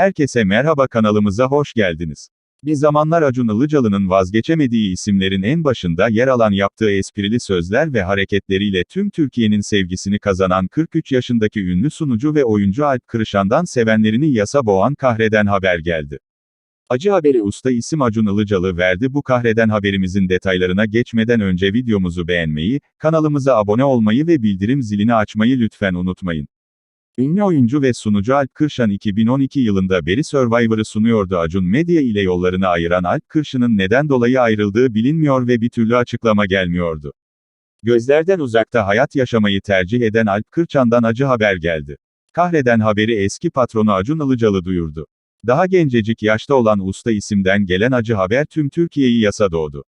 Herkese merhaba kanalımıza hoş geldiniz. Bir zamanlar Acun Ilıcalı'nın vazgeçemediği isimlerin en başında yer alan yaptığı esprili sözler ve hareketleriyle tüm Türkiye'nin sevgisini kazanan 43 yaşındaki ünlü sunucu ve oyuncu Alp Kırışan'dan sevenlerini yasa boğan kahreden haber geldi. Acı haberi usta isim Acun Ilıcalı verdi bu kahreden haberimizin detaylarına geçmeden önce videomuzu beğenmeyi, kanalımıza abone olmayı ve bildirim zilini açmayı lütfen unutmayın. Ünlü oyuncu ve sunucu Alp Kırşan 2012 yılında beri Survivor'ı sunuyordu Acun Medya ile yollarını ayıran Alp Kırşan'ın neden dolayı ayrıldığı bilinmiyor ve bir türlü açıklama gelmiyordu. Gözlerden uzakta hayat yaşamayı tercih eden Alp Kırçan'dan acı haber geldi. Kahreden haberi eski patronu Acun Ilıcalı duyurdu. Daha gencecik yaşta olan usta isimden gelen acı haber tüm Türkiye'yi yasa doğdu.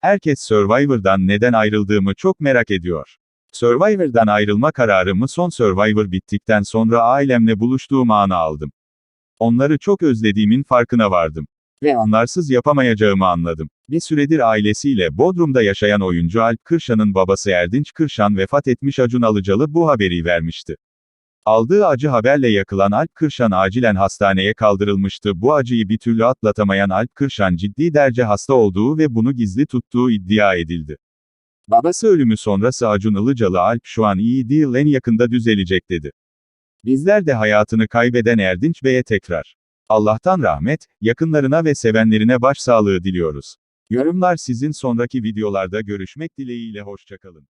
Herkes Survivor'dan neden ayrıldığımı çok merak ediyor. Survivor'dan ayrılma kararımı son Survivor bittikten sonra ailemle buluştuğum anı aldım. Onları çok özlediğimin farkına vardım. Ve onlarsız yapamayacağımı anladım. Bir süredir ailesiyle Bodrum'da yaşayan oyuncu Alp Kırşan'ın babası Erdinç Kırşan vefat etmiş Acun Alıcalı bu haberi vermişti. Aldığı acı haberle yakılan Alp Kırşan acilen hastaneye kaldırılmıştı. Bu acıyı bir türlü atlatamayan Alp Kırşan ciddi derece hasta olduğu ve bunu gizli tuttuğu iddia edildi. Babası ölümü sonrası Acun Ilıcalı Alp şu an iyi değil en yakında düzelecek dedi. Bizler de hayatını kaybeden Erdinç Bey'e tekrar. Allah'tan rahmet, yakınlarına ve sevenlerine başsağlığı diliyoruz. Yorumlar sizin sonraki videolarda görüşmek dileğiyle hoşçakalın.